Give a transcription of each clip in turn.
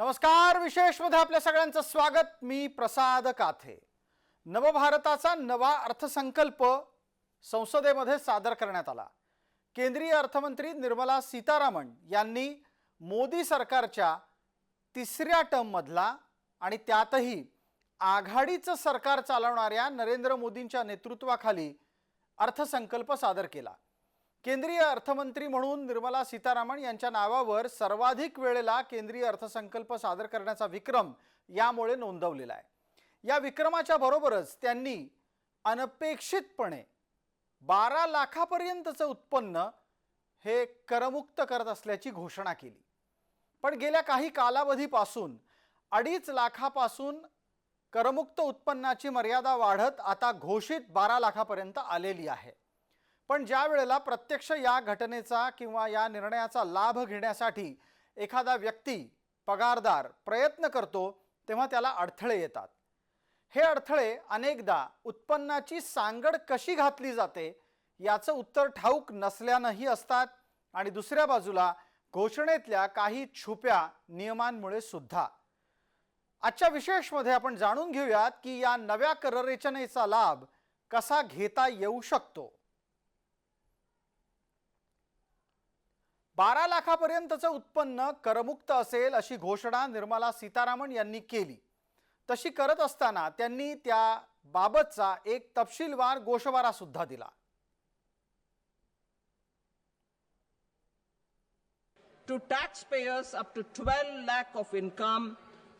नमस्कार विशेषमध्ये आपल्या सगळ्यांचं स्वागत. मी प्रसाद काथे. नवभारताचा नवा अर्थसंकल्प संसदेमध्ये सादर करण्यात आला. केंद्रीय अर्थमंत्री निर्मला सीतारामन यांनी मोदी सरकारच्या तिसऱ्या टर्ममधला आणि त्यातही आघाडीचं सरकार चालवणाऱ्या नरेंद्र मोदींच्या नेतृत्वाखाली अर्थसंकल्प सादर केला. केंद्रीय अर्थमंत्री म्हणून निर्मला सीतारामन यांच्या नावावर सर्वाधिक वेळेला केंद्रीय अर्थसंकल्प सादर करण्याचा विक्रम यामुळे नोंदवलेला आहे. या विक्रमाच्या बरोबरच त्यांनी अनपेक्षितपणे बारा लाखापर्यंतचं उत्पन्न हे करमुक्त करत असल्याची घोषणा केली. पण गेल्या काही कालावधीपासून अडीच लाखापासून करमुक्त उत्पन्नाची मर्यादा वाढत आता घोषित बारा लाखापर्यंत आलेली आहे. पण ज्या वेळेला प्रत्यक्ष या घटनेचा किंवा या निर्णयाचा लाभ घेण्यासाठी एखादा व्यक्ती पगारदार प्रयत्न करतो तेव्हा त्याला अडथळे येतात. हे अडथळे अनेकदा उत्पन्नाची सांगड कशी घातली जाते याचं उत्तर ठाऊक नसल्यानंही असतात आणि दुसऱ्या बाजूला घोषणेतल्या काही छुप्या नियमांमुळे सुद्धा. आजच्या विशेषमध्ये आपण जाणून घेऊयात की या नव्या कररचनेचा लाभ कसा घेता येऊ शकतो. बारा लाखापर्यंतचं उत्पन्न करमुक्त असेल अशी घोषणा निर्मला सीतारामन यांनी केली तशी करत असताना त्यांनी त्या बाबतचा एक तपशीलवार गोषवारा सुद्धा दिला to taxpayers up to 12 lakh of income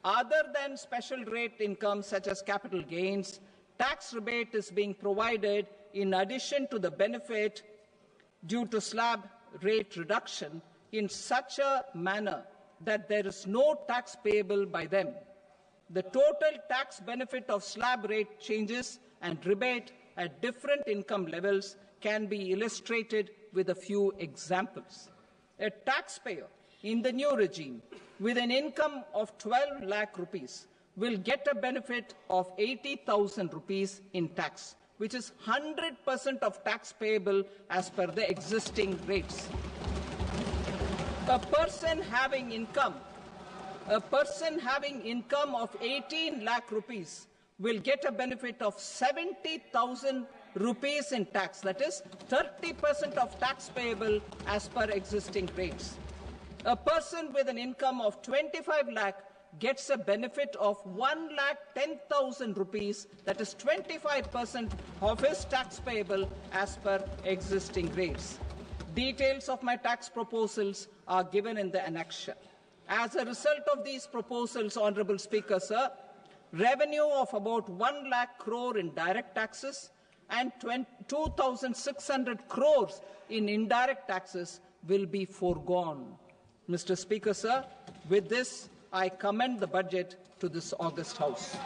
other than special rate income such as capital gains tax rebate is being provided in addition to the benefit due to slab rate reduction in such a manner that there is no tax payable by them the total tax benefit of slab rate changes and rebate at different income levels can be illustrated with a few examples. A taxpayer in the new regime with an income of 12 lakh rupees will get a benefit of 80,000 rupees in tax, which is 100% of tax payable as per the existing rates. A person having income a person having income of 18 lakh rupees will get a benefit of 70,000 rupees in tax. That is 30% of tax payable as per existing rates. A person with an income of 25 lakh gets a benefit of 1 lakh 10,000 rupees. That is 25% of his tax payable as per existing rates. Details of my tax proposals are given in the annexure. As a result of these proposals, Honorable Speaker, sir, revenue of about 1 lakh crore in direct taxes and 2,600 crores in indirect taxes will be foregone. Mr. Speaker, sir, with this, I commend the budget to this August House.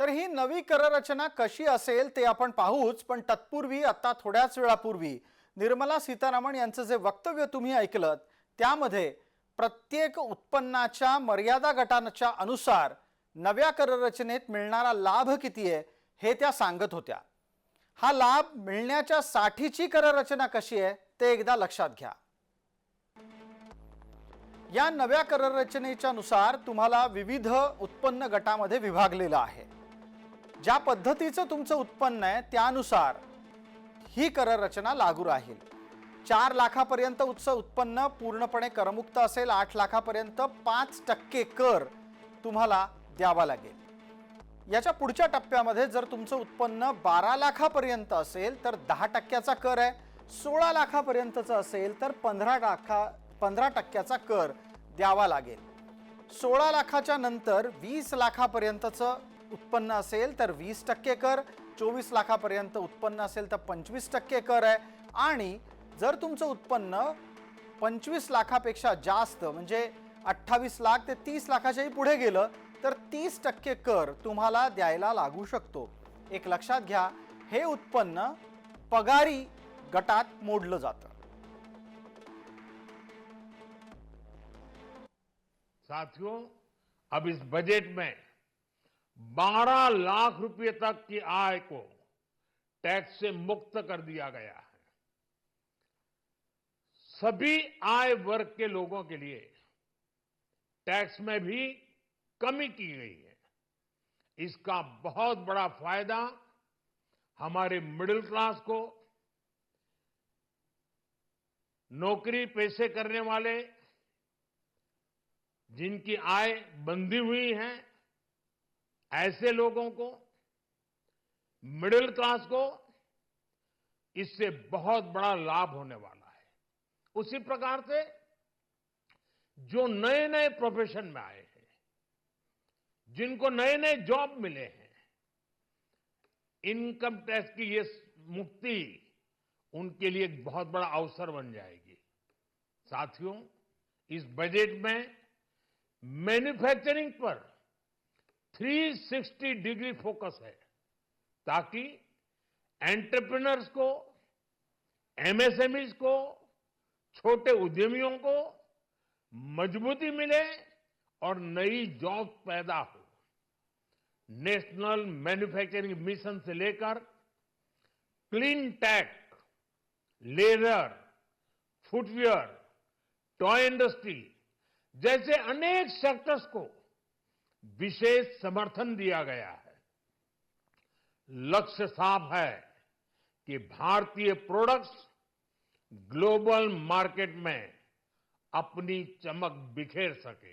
तर ही नवी कररचना कशी असेल ते आपण पाहूच पण तत्पूर्वी आता थोड्याच वेळापूर्वी निर्मला सीतारामन यांचं जे वक्तव्य तुम्ही ऐकलं त्यामध्ये प्रत्येक उत्पन्नाच्या मर्यादा गटांच्या अनुसार नव्या कररचनेत मिळणारा लाभ किती आहे हे त्या सांगत होत्या. हा लाभ मिळण्याच्या साठीची कररचना कशी आहे ते एकदा लक्षात घ्या. या नव्या कररचनेच्या नुसार तुम्हाला विविध उत्पन्न गटामध्ये विभागलेलं आहे. ज्या पद्धतीचं तुमचं उत्पन्न आहे त्यानुसार ही कररचना लागू राहील. चार लाखापर्यंत उच्च उत्पन्न पूर्णपणे करमुक्त असेल आठ लाखापर्यंत पाच टक्के कर तुम्हाला द्यावा लागेल. याच्या पुढच्या टप्प्यामध्ये जर तुमचं उत्पन्न बारा लाखापर्यंत असेल तर दहा टक्क्याचा कर आहे. सोळा लाखापर्यंतचं असेल तर पंधरा लाखा पंधरा टक्क्याचा कर द्यावा लागेल. सोळा लाखाच्या नंतर वीस लाखापर्यंतचं उत्पन्न असेल तर वीस टक्के कर. चोवीस लाखापर्यंत उत्पन्न असेल तर पंचवीस टक्के कर आहे. आणि जर तुमचं उत्पन्न पंचवीस लाखापेक्षा जास्त म्हणजे अठ्ठावीस लाख ते तीस लाखाच्याही पुढे गेलं तर तीस टक्के कर तुम्हाला द्यायला लागू शकतो. एक लक्षात घ्या, हे उत्पन्न पगारी गटात मोडलं जातं. साथियों, अब इस बजट में 12 लाख रुपए तक की आय को टैक्स से मुक्त कर दिया गया है। सभी आय वर्ग के लोगों के लिए टैक्स में भी कमी की गई है। इसका बहुत बड़ा फ़ायदा हमारे मिडिल क्लास को, नौकरी पैसे करने वाले, जिनकी आय बंधी हुई है, ऐसे लोगों को, मिडिल क्लास को, इससे बहुत बड़ा लाभ होने वाला है। उसी प्रकार से, जो नए नए प्रोफेशन में आए जिनको नए नए जॉब मिले हैं, इनकम टैक्स की ये मुक्ति उनके लिए एक बहुत बड़ा अवसर बन जाएगी। साथियों, इस बजट में मैन्युफैक्चरिंग पर 360 डिग्री फोकस है, ताकि एंटरप्रेन्योर्स को, एमएसएमईज को, छोटे उद्यमियों को मजबूती मिले और नई जॉब पैदा हो। नेशनल मैन्युफैक्चरिंग मिशन से लेकर clean tech leather footwear, toy industry जैसे अनेक सेक्टर्स को विशेष समर्थन दिया गया है। लक्ष्य साफ़ है कि भारतीय प्रोडक्ट्स ग्लोबल मार्केट में अपनी चमक बिखेर सके।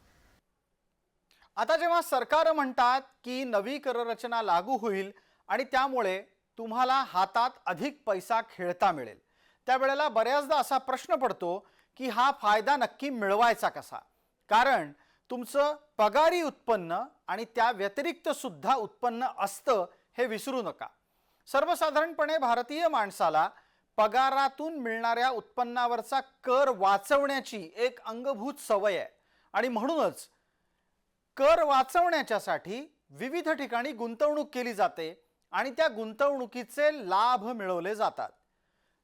आता जेव्हा सरकार म्हणतात की नवी कररचना लागू होईल आणि त्यामुळे तुम्हाला हातात अधिक पैसा खेळता मिळेल त्यावेळेला बऱ्याचदा असा प्रश्न पडतो की हा फायदा नक्की मिळवायचा कसा? कारण तुमचं पगारी उत्पन्न आणि त्या व्यतिरिक्त सुद्धा उत्पन्न असतं हे विसरू नका. सर्वसाधारणपणे भारतीय माणसाला पगारातून मिळणाऱ्या उत्पन्नावरचा कर वाचवण्याची एक अंगभूत सवय आहे. आणि म्हणूनच कर वाचवण्याच्यासाठी विविध ठिकाणी गुंतवणूक केली जाते आणि त्या गुंतवणुकीचे लाभ मिळवले जातात.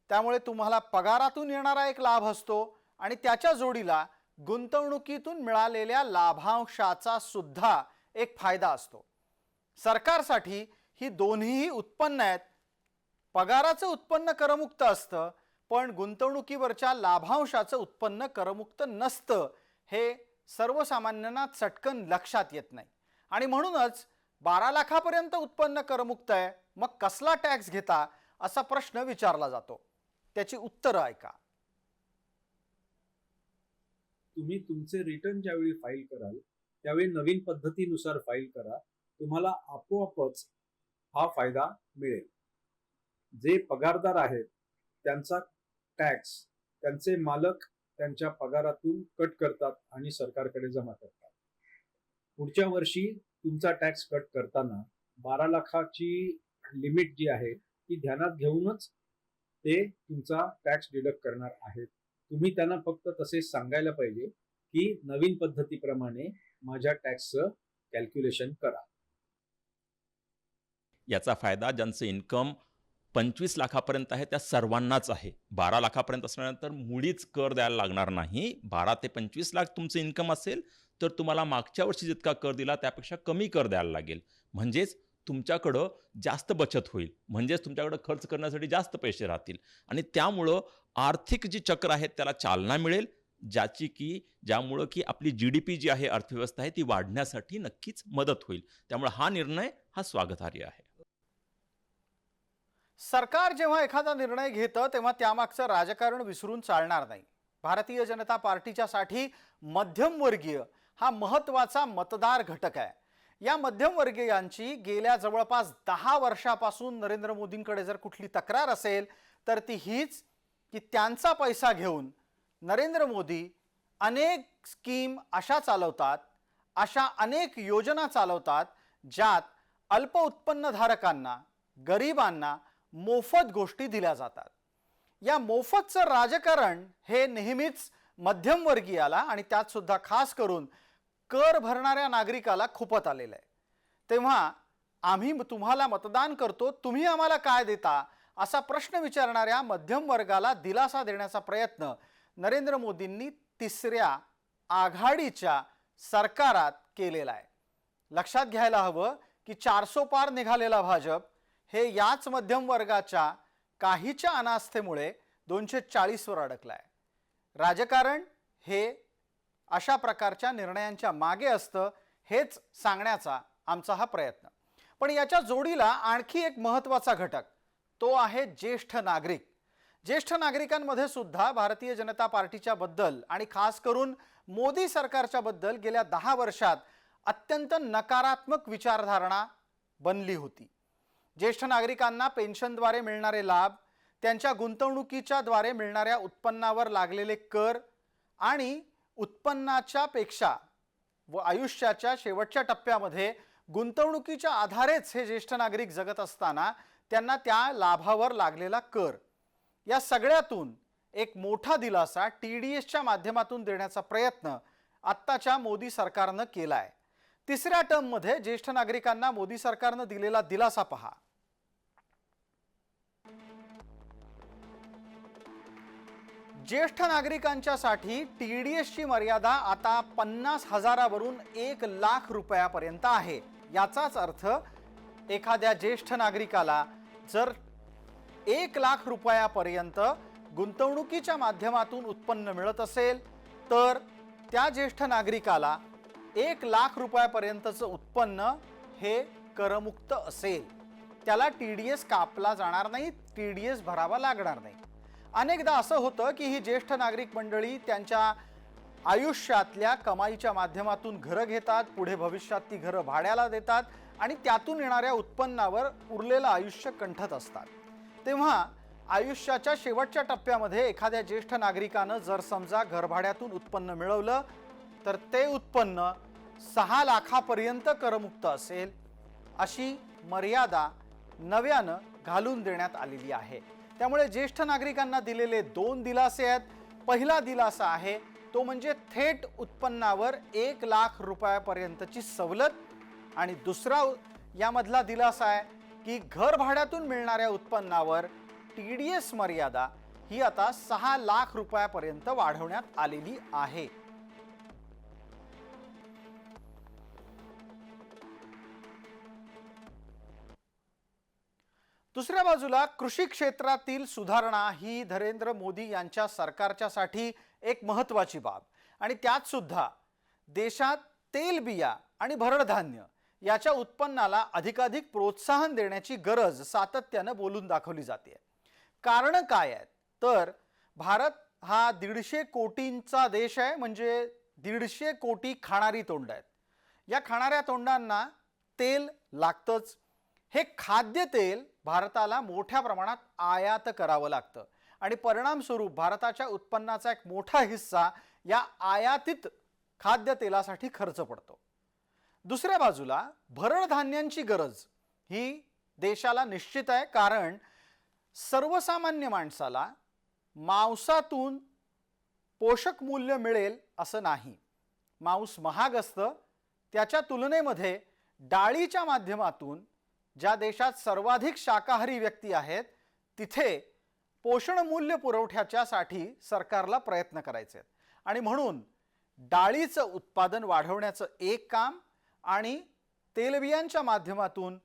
त्यामुळे तुम्हाला पगारातून येणारा एक लाभ असतो आणि त्याच्या जोडीला गुंतवणुकीतून मिळालेल्या लाभांशाचा सुद्धा एक फायदा असतो. सरकारसाठी ही दोन्हीही उत्पन्न आहेत. पगाराचं उत्पन्न करमुक्त असतं पण गुंतवणुकीवरच्या लाभांशाचं उत्पन्न करमुक्त नसतं हे सर्वसामान्यांना चटकन लक्षात येत नाही. आणि म्हणूनच बारा लाखापर्यंत उत्पन्न करमुक्त आहे मग कसला टॅक्स घेता असा प्रश्न विचारला जातो. त्याची उत्तरं ऐका. तुम्ही तुमचे रिटर्न ज्यावेळी फाईल कराल त्यावेळी नवीन पद्धतीनुसार फाईल करा तुम्हाला आपोआपच हा फायदा मिळेल. जे पगारदार आहेत त्यांचा टॅक्स त्यांचे मालक त्यांच्या पगारातून कट करतात आणि सरकारकडे जमा करतात. पुढच्या वर्षी तुमचा टॅक्स कट करताना बारा लाखाची लिमिट जी आहे ती ध्यानात घेऊनच ते तुमचा टॅक्स डिडक्ट करणार आहेत. तुम्ही त्यांना फक्त तसे सांगायला पाहिजे की नवीन पद्धतीप्रमाणे माझ्या टॅक्सचं कॅल्क्युलेशन करा. याचा फायदा ज्यांचं इन्कम पंचवीस लाखापर्यंत आहे त्या सर्वांनाच आहे. बारा लाखापर्यंत असल्यानंतर मुळीच कर द्यायला लागणार नाही. बारा ते पंचवीस लाख तुमचं इन्कम असेल तर तुम्हाला मागच्या वर्षी जितका कर दिला त्यापेक्षा कमी कर द्यायला लागेल. म्हणजेच तुमच्याकडं जास्त बचत होईल. म्हणजेच तुमच्याकडं खर्च करण्यासाठी जास्त पैसे राहतील. आणि त्यामुळं आर्थिक जी चक्र आहेत त्याला चालना मिळेल ज्याची की ज्यामुळं की आपली जी डी पी जी आहे अर्थव्यवस्था आहे ती वाढण्यासाठी नक्कीच मदत होईल. त्यामुळे हा निर्णय हा स्वागतार्ह आहे. सरकार जेव्हा एखादा निर्णय घेतं तेव्हा त्यामागचं राजकारण विसरून चालणार नाही. भारतीय जनता पार्टीच्यासाठी मध्यमवर्गीय हा महत्त्वाचा मतदार घटक आहे. या मध्यमवर्गीयांची गेल्या जवळपास दहा वर्षापासून नरेंद्र मोदींकडे जर कुठली तक्रार असेल तर ती हीच की त्यांचा पैसा घेऊन नरेंद्र मोदी अनेक स्कीम अशा चालवतात अशा अनेक योजना चालवतात ज्यात अल्प उत्पन्नधारकांना गरिबांना मोफत गोष्टी दिल्या जातात. या मोफतचं राजकारण हे नेहमीच मध्यमवर्गीयाला आणि त्यात सुद्धा खास करून कर भरणाऱ्या नागरिकाला खुपत आलेलं आहे. तेव्हा आम्ही तुम्हाला मतदान करतो तुम्ही आम्हाला काय देता असा प्रश्न विचारणाऱ्या मध्यम वर्गाला दिलासा देण्याचा प्रयत्न नरेंद्र मोदींनी तिसऱ्या आघाडीच्या सरकारात केलेला आहे. लक्षात घ्यायला हवं की चारसो पार निघालेला भाजप हे याच मध्यम वर्गाच्या काहीच्या अनास्थेमुळे दोनशे चाळीसवर अडकलं आहे राजकारण हे अशा प्रकारच्या निर्णयांच्या मागे असतं हेच सांगण्याचा आमचा हा प्रयत्न. पण याच्या जोडीला आणखी एक महत्त्वाचा घटक तो आहे ज्येष्ठ नागरिक. ज्येष्ठ नागरिकांमध्ये सुद्धा भारतीय जनता पार्टीच्या बद्दल आणि खास करून मोदी सरकारच्या बद्दल गेल्या दहा वर्षात अत्यंत नकारात्मक विचारधारणा बनली होती. ज्येष्ठ नागरिकांना पेन्शनद्वारे मिळणारे लाभ त्यांच्या गुंतवणुकीच्या द्वारे मिळणाऱ्या उत्पन्नावर लागलेले कर आणि उत्पन्नाच्या पेक्षा व आयुष्याच्या शेवटच्या टप्प्यामध्ये गुंतवणुकीच्या आधारेच हे ज्येष्ठ नागरिक जगत असताना त्यांना त्या लाभावर लागलेला कर. या सगळ्यातून एक मोठा दिलासा टी डी एसच्या माध्यमातून देण्याचा प्रयत्न आत्ताच्या मोदी सरकारनं केला आहे तिसऱ्या टर्ममध्ये ज्येष्ठ नागरिकांना मोदी सरकारनं दिलेला दिलासा पहा. ज्येष्ठ नागरिकांच्यासाठी टी डी एसची मर्यादा आता पन्नास हजारावरून एक लाख रुपयापर्यंत आहे. याचाच अर्थ एखाद्या ज्येष्ठ नागरिकाला जर एक लाख रुपयापर्यंत गुंतवणुकीच्या माध्यमातून उत्पन्न मिळत असेल तर त्या ज्येष्ठ नागरिकाला एक लाख रुपयापर्यंतचं उत्पन्न हे करमुक्त असेल. त्याला टी डी एस कापला जाणार नाही टी डी एस भरावा लागणार नाही. अनेकदा असं होतं की ही ज्येष्ठ नागरिक मंडळी त्यांच्या आयुष्यातल्या कमाईच्या माध्यमातून घरं घेतात पुढे भविष्यात ती घरं भाड्याला देतात आणि त्यातून येणाऱ्या उत्पन्नावर उरलेलं आयुष्य कंठत असतात. तेव्हा आयुष्याच्या शेवटच्या टप्प्यामध्ये एखाद्या ज्येष्ठ नागरिकानं जर समजा घरभाड्यातून उत्पन्न मिळवलं तर ते उत्पन्न सहा लाखापर्यंत करमुक्त असेल अशी मर्यादा नव्यानं घालून देण्यात आलेली आहे. त्यामुळे ज्येष्ठ नागरिकांना दिलेले दोन दिलासे आहेत. पहिला दिलासा आहे तो म्हणजे थेट उत्पन्नावर एक लाख रुपयापर्यंतची सवलत. आणि दुसरा यामधला दिलासा आहे की घर भाड्यातून मिळणाऱ्या उत्पन्नावर टी डी एस मर्यादा ही आता सहा लाख रुपयापर्यंत वाढवण्यात आलेली आहे. दुसऱ्या बाजूला कृषी क्षेत्रातील सुधारणा ही नरेंद्र मोदी यांच्या सरकारच्यासाठी एक महत्त्वाची बाब. आणि त्यात सुद्धा देशात तेलबिया आणि भरडधान्य याच्या उत्पन्नाला अधिकाधिक प्रोत्साहन देण्याची गरज सातत्यानं बोलून दाखवली जाते. कारणं काय आहेत? तर भारत हा दीडशे कोटींचा देश आहे म्हणजे दीडशे कोटी खाणारी तोंड आहेत. या खाणाऱ्या तोंडांना तेल लागतंच. हे खाद्यतेल भारताला मोठ्या प्रमाणात आयात करावं लागतं. आणि परिणामस्वरूप भारताच्या उत्पन्नाचा एक मोठा हिस्सा या आयातित खाद्यतेलासाठी खर्च पडतो. दुसऱ्या बाजूला भरडधान्यांची गरज ही देशाला निश्चित आहे कारण सर्वसामान्य माणसाला मांसातून पोषक मूल्य मिळेल असं नाही. मांस महाग असतं त्याच्या तुलनेमध्ये डाळीच्या माध्यमातून ज्या देशात सर्वाधिक शाकाहारी व्यक्ती आहेत तिथे पोषण मूल्य पुरवठ्याच्यासाठी सरकारला प्रयत्न करायचे आहेत. आणि म्हणून डाळीचं उत्पादन वाढवण्याचं एक काम आणि तेलबियांच्या माध्यमातून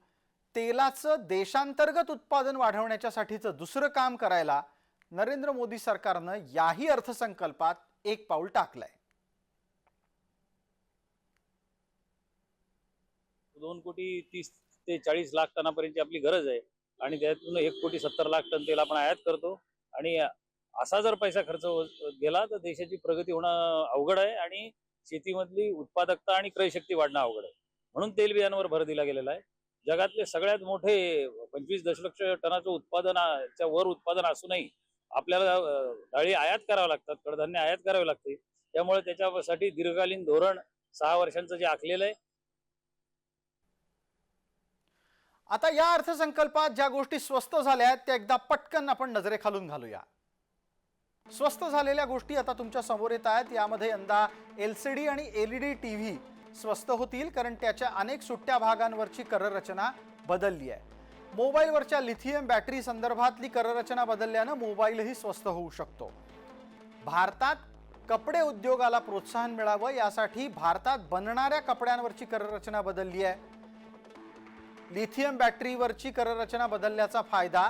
तेलाचं देशांतर्गत उत्पादन वाढवण्याच्यासाठीचं दुसरं काम करायला नरेंद्र मोदी सरकारनं याही अर्थसंकल्पात एक पाऊल टाकलंय. दोन कोटी तीस ते चाळीस लाख टनापर्यंतची आपली गरज आहे. आणि त्यातून एक कोटी सत्तर लाख टन तेल आपण आयात करतो. आणि असा जर पैसा खर्च हो, गेला तर देशाची प्रगती होणं अवघड आहे आणि शेतीमधली उत्पादकता आणि क्रयशक्ती वाढणं अवघड आहे. म्हणून तेलबियांवर भर दिला गेलेला आहे. जगातले सगळ्यात मोठे पंचवीस दशलक्ष टनाचं उत्पादनाच्या वर उत्पादन असूनही आपल्याला डाळी आयात करावं लागतात कडधान्य आयात करावे लागते. त्यामुळे त्याच्यासाठी दीर्घकालीन धोरण सहा वर्षांचं जे आखलेलं आहे आता या अर्थसंकल्पात ज्या गोष्टी स्वस्त झाल्या आहेत त्या एकदा पटकन आपण नजरेखालून घालूया. स्वस्त झालेल्या गोष्टी आता तुमच्यासमोर येत आहेत. यामध्ये यंदा एल सी डी आणि L E D T V स्वस्त होतील कारण त्याच्या अनेक सुट्ट्या भागांवरची कररचना बदलली आहे. मोबाईलवरच्या लिथियम बॅटरी संदर्भातली कररचना बदलल्यानं मोबाईलही स्वस्त होऊ शकतो. भारतात कपडे उद्योगाला प्रोत्साहन मिळावं यासाठी भारतात बनणाऱ्या कपड्यांवरची कररचना बदलली आहे. लिथियम बॅटरीवरची कररचना बदलल्याचा फायदा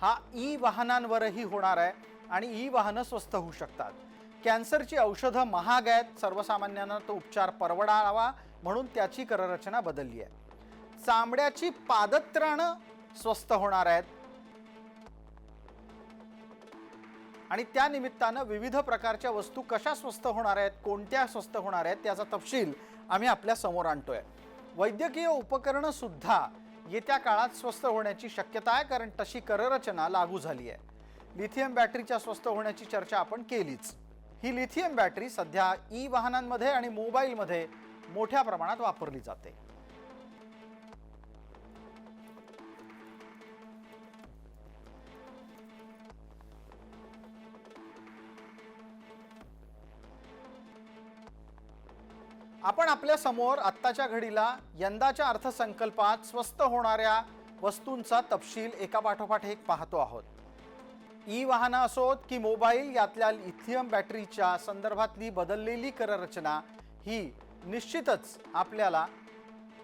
हा ई वाहनांवरही होणार आहे आणि ई वाहनं स्वस्त होऊ शकतात. कॅन्सरची औषधं महाग आहेत. सर्वसामान्यांना तो उपचार परवडावा म्हणून त्याची कररचना बदलली आहे. चामड्याची पादत्राणं स्वस्त होणार आहेत. आणि त्या निमित्तानं विविध प्रकारच्या वस्तू कशा स्वस्त होणार आहेत कोणत्या स्वस्त होणार आहेत त्याचा तपशील आम्ही आपल्यासमोर आणतोय. वैद्यकीय उपकरणं सुद्धा येत्या काळात स्वस्त होण्याची शक्यता आहे कारण तशी कररचना लागू झाली आहे. लिथियम बॅटरीच्या स्वस्त होण्याची चर्चा आपण केलीच. ही लिथियम बॅटरी सध्या ई वाहनांमध्ये आणि मोबाईलमध्ये मोठ्या प्रमाणात वापरली जाते. आपण आपल्यासमोर आत्ताच्या घडीला यंदाच्या अर्थसंकल्पात स्वस्त होणाऱ्या वस्तूंचा तपशील एका पाठोपाठ एक पाहतो आहोत. ई वाहनं असोत की मोबाईल यातल्या लिथियम बॅटरीच्या संदर्भातली बदललेली कररचना ही निश्चितच आपल्याला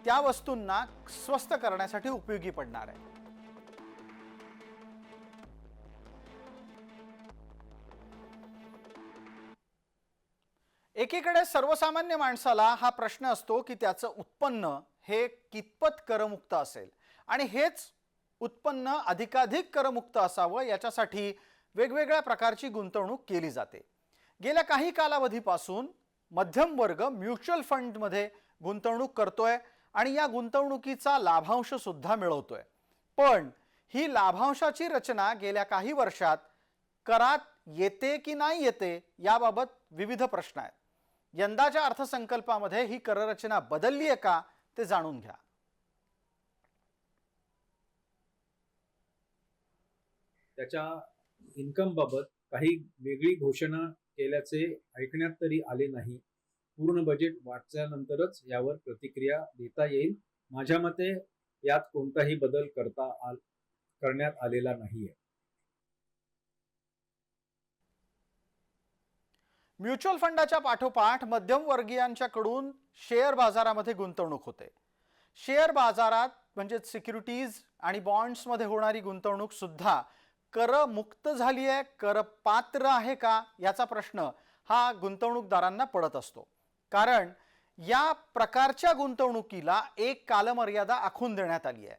त्या वस्तूंना स्वस्त करण्यासाठी उपयोगी पडणार आहे. एकीकडे सर्वसामान्य माणसाला हा प्रश्न असतो की त्याचं उत्पन्न हे कितपत करमुक्त असेल. आणि हेच उत्पन्न अधिकाधिक करमुक्त असावं याच्यासाठी वेगवेगळ्या प्रकारची गुंतवणूक केली जाते. गेल्या काही कालावधीपासून मध्यम वर्ग म्युच्युअल फंडमध्ये गुंतवणूक करतोय आणि या गुंतवणुकीचा लाभांश सुद्धा मिळवतोय. पण ही लाभांशाची रचना गेल्या काही वर्षात करात येते की नाही येते याबाबत विविध प्रश्न आहेत. यंदाच्या अर्थसंकल्पामध्ये ही कररचना बदलली आहे का ते जाणून घ्या. त्याच्या इन्कम बाबत काही वेगळी घोषणा केल्याचे ऐकण्यात तरी आले नाही. पूर्ण बजेट वाचल्यानंतरच यावर प्रतिक्रिया देता येईल. माझ्या मते यात कोणताही बदल करता आल करण्यात आलेला नाहीये. म्युच्युअल फंडाच्या पाठोपाठ मध्यमवर्गीयांच्याकडून शेअर बाजारामध्ये गुंतवणूक होते. शेअर बाजारात म्हणजेच सिक्युरिटीज आणि बॉन्ड्समध्ये होणारी गुंतवणूक सुद्धा करमुक्त झाली आहे कर पात्र आहे का याचा प्रश्न हा गुंतवणूकदारांना पडत असतो. कारण या प्रकारच्या गुंतवणुकीला एक कालमर्यादा आखून देण्यात आली आहे.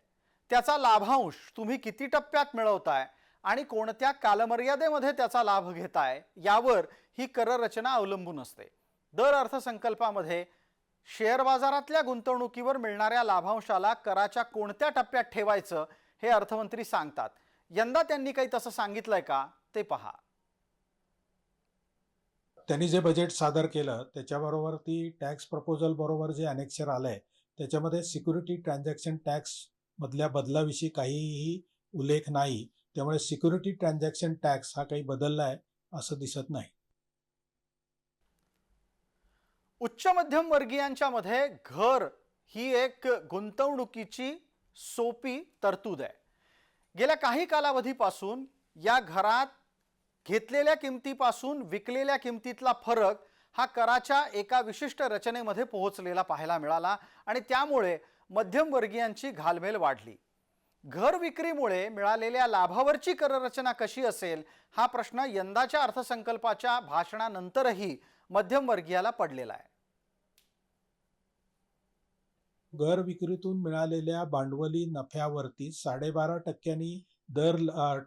त्याचा लाभांश तुम्ही किती टप्प्यात मिळवताय आणि कोणत्या कालमर्यादेमध्ये त्याचा लाभ घेताय यावर ही कररचना अवलंबून असते. दर अर्थसंकल्पामध्ये शेअर बाजारातल्या गुंतवणुकीवर मिळणाऱ्या लाभांशाला कराच्या कोणत्या टप्प्यात ठेवायचं हे अर्थमंत्री सांगतात. यंदा त्यांनी काही तसं सांगितलंय का ते पहा. त्यांनी जे बजेट सादर केलं त्याच्याबरोबर ती टॅक्स प्रपोजल बरोबर जे अनेक्चर आलंय त्याच्यामध्ये सिक्युरिटी ट्रान्झॅक्शन टॅक्स मधल्या बदलाविषयी काहीही उल्लेख नाही. त्यामुळे सिक्युरिटी ट्रान्झॅक्शन टॅक्स हा काही बदलला आहे असं दिसत नाही. उच्च मध्यम वर्गीयांच्या मध्ये घर ही एक गुंतवणुकीची सोपी तरतूद आहे. गेल्या काही कालावधीपासून या घरात घेतलेल्या किमतीपासून विकलेल्या किमतीतला फरक हा कराच्या एका विशिष्ट रचनेमध्ये पोहोचलेला पाहायला मिळाला आणि त्यामुळे मध्यमवर्गीयांची घालमेल वाढली. घर विक्रीमुळे मिळालेल्या लाभावरची कररचना कशी असेल हा प्रश्न यंदाच्या अर्थसंकल्पाच्या भाषणानंतरही मध्यमवर्गीयाला पडलेला आहे. घर विक्रीतून मिळालेल्या भांडवली नफ्यावरती साडेबारा टक्क्यांनी दर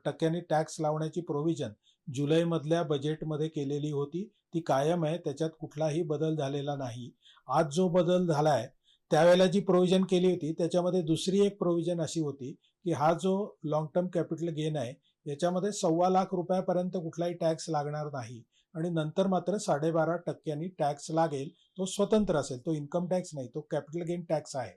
टक्क्यांनी टॅक्स लावण्याची प्रोव्हिजन जुलैमधल्या बजेटमध्ये केलेली होती. ती कायम आहे त्याच्यात कुठलाही बदल झालेला नाही. आज जो बदल झालाय त्यावेळेला जी प्रोव्हिजन केली होती त्याच्यामध्ये दुसरी एक प्रोव्हिजन अशी होती की हा जो लॉंग टर्म कॅपिटल गेन आहे याच्यामध्ये सव्वा लाख रुपयापर्यंत कुठलाही टॅक्स लागणार नाही. आणि नंतर मात्र साडेबारा टक्क्यांनी टॅक्स लागेल तो स्वतंत्र असेल तो इन्कम टॅक्स नाही तो कॅपिटल गेन टॅक्स आहे.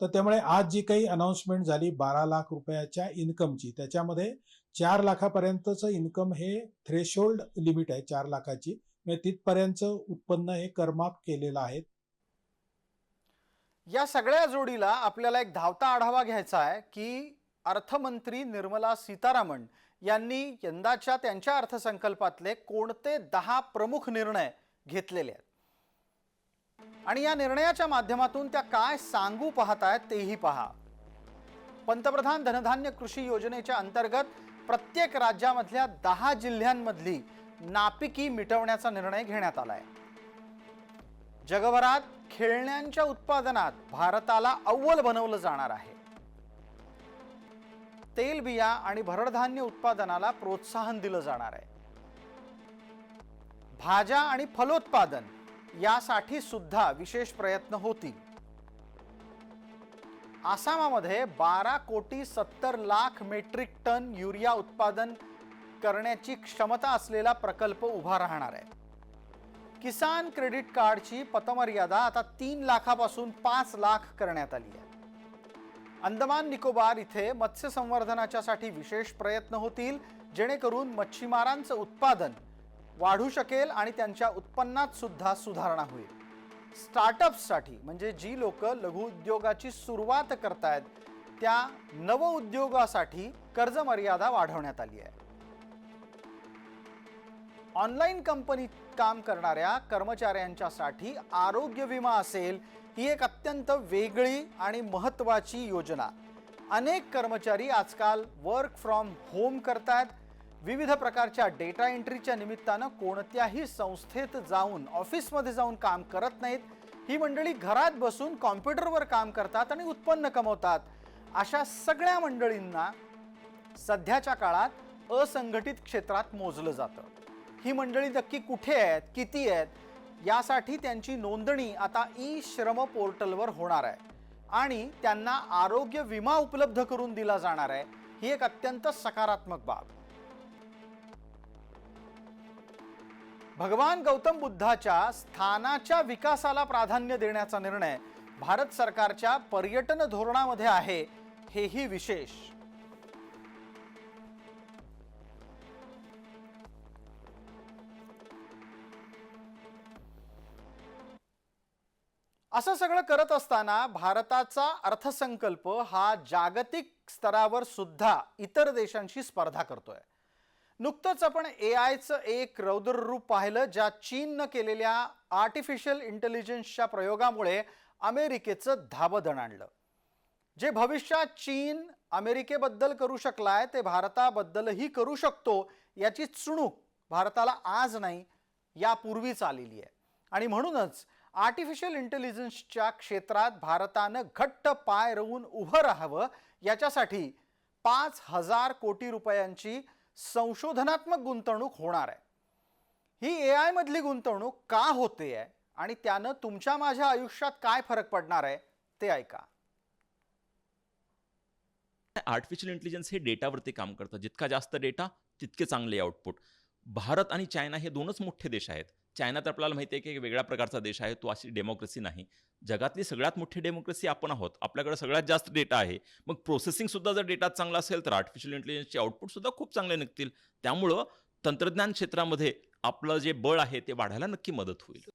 तर त्यामुळे आज जी काही अनाऊन्समेंट झाली बारा लाख रुपयाच्या इन्कमची त्याच्यामध्ये चार लाखापर्यंतचं इन्कम हे थ्रेशोल्ड लिमिट आहे चार लाखाची. म्हणजे तिथपर्यंतचं उत्पन्न हे करमाफ केलेलं आहे. या सगळ्या जोडीला आपल्याला एक धावता आढावा घ्यायचा आहे की अर्थमंत्री निर्मला सीतारामन यांनी यंदाच्या त्यांच्या अर्थसंकल्पातले कोणते दहा प्रमुख निर्णय घेतलेले आहेत. आणि या निर्णयाच्या माध्यमातून त्या काय सांगू पाहतायत तेही पहा. पंतप्रधान धनधान्य कृषी योजनेच्या अंतर्गत प्रत्येक राज्यामधल्या दहा जिल्ह्यांमधली नापिकी मिटवण्याचा निर्णय घेण्यात आला आहे जगभरात खेळण्यांच्या उत्पादनात भारताला अव्वल बनवलं जाणार आहे. तेलबिया आणि भरडधान्य उत्पादनाला प्रोत्साहन दिलं जाणार आहे. भाज्या आणि फलोत्पादन यासाठी सुद्धा विशेष प्रयत्न होतील. आसामामध्ये बारा कोटी सत्तर लाख मेट्रिक टन युरिया उत्पादन करण्याची क्षमता असलेला प्रकल्प उभा राहणार आहे. किसान क्रेडिट कार्डची पतमर्यादा आता तीन लाखापासून पाच लाख करण्यात आली आहे. अंदमान निकोबार इथे मत्स्य संवर्धनाच्यासाठी विशेष प्रयत्न होतील जेणेकरून मच्छीमारांचं उत्पादन वाढू शकेल आणि त्यांच्या उत्पन्नात सुद्धा सुधारणा होईल. स्टार्टअप्ससाठी म्हणजे जी लोक लघुउद्योगाची सुरुवात करतायत त्या नवउद्योगासाठी कर्ज मर्यादा वाढवण्यात आली आहे. ऑनलाईन कंपनीत काम करणाऱ्या कर्मचाऱ्यांच्यासाठी आरोग्य विमा असेल ही एक अत्यंत वेगळी आणि महत्त्वाची योजना. अनेक कर्मचारी आजकाल वर्क फ्रॉम होम करतायत विविध प्रकारच्या डेटा एंट्रीच्या निमित्तानं कोणत्याही संस्थेत जाऊन ऑफिसमध्ये जाऊन काम करत नाहीत. ही मंडळी घरात बसून कॉम्प्युटरवर काम करतात आणि उत्पन्न कमवतात. अशा सगळ्या मंडळींना सध्याच्या काळात असंघटित क्षेत्रात मोजलं जातं. ही मंडळी नक्की कुठे आहेत किती आहेत यासाठी त्यांची नोंदणी आता ई श्रम पोर्टलवर होणार आहे. आणि त्यांना आरोग्य विमा उपलब्ध करून दिला जाणार आहे ही एक अत्यंत सकारात्मक बाब. भगवान गौतम बुद्धाच्या स्थानाच्या विकासाला प्राधान्य देण्याचा निर्णय भारत सरकारच्या पर्यटन धोरणामध्ये आहे हेही विशेष. असं सगळं करत असताना भारताचा अर्थसंकल्प हा जागतिक स्तरावर सुद्धा इतर देशांशी स्पर्धा करतोय. नुकतंच आपण ए आयचं एक रौद्र रूप पाहिलं ज्या चीननं केलेल्या आर्टिफिशियल इंटेलिजन्सच्या प्रयोगामुळे अमेरिकेचं धाबदण आणलं. जे भविष्यात चीन अमेरिकेबद्दल करू शकलाय ते भारताबद्दलही करू शकतो याची चुणूक भारताला आज नाही यापूर्वीच आलेली आहे. आणि म्हणूनच आर्टिफिशियल इंटेलिजन्सच्या क्षेत्रात भारतानं घट्ट पाय रवून उभं राहावं याच्यासाठी पाच हजार कोटी रुपयांची संशोधनात्मक गुंतवणूक होणार आहे. ही ए आय मधली गुंतवणूक का होते आहे? आणि त्यानं तुमच्या माझ्या आयुष्यात काय फरक पडणार आहे? ते ऐका. आर्टिफिशियल इंटेलिजन्स हे डेटावरती काम करतं जितका जास्त डेटा तितके चांगले आउटपुट भारत आणि चायना हे दोनच मोठे देश आहेत. चायना तर आपल्याला माहिती आहे की एक वेगळ्या प्रकारचा देश आहे तो अशी डेमोक्रेसी नाही. जगातली सगळ्यात मोठी डेमोक्रेसी आपण आहोत. आपल्याकडे सगळ्यात जास्त डेटा आहे. मग प्रोसेसिंगसुद्धा जर डेटा चांगला असेल तर आर्टिफिशियल इंटेलिजन्सचे आउटपुटसुद्धा खूप चांगले निघतील. त्यामुळं तंत्रज्ञान क्षेत्रामध्ये आपलं जे बळ आहे ते वाढायला नक्की मदत होईल.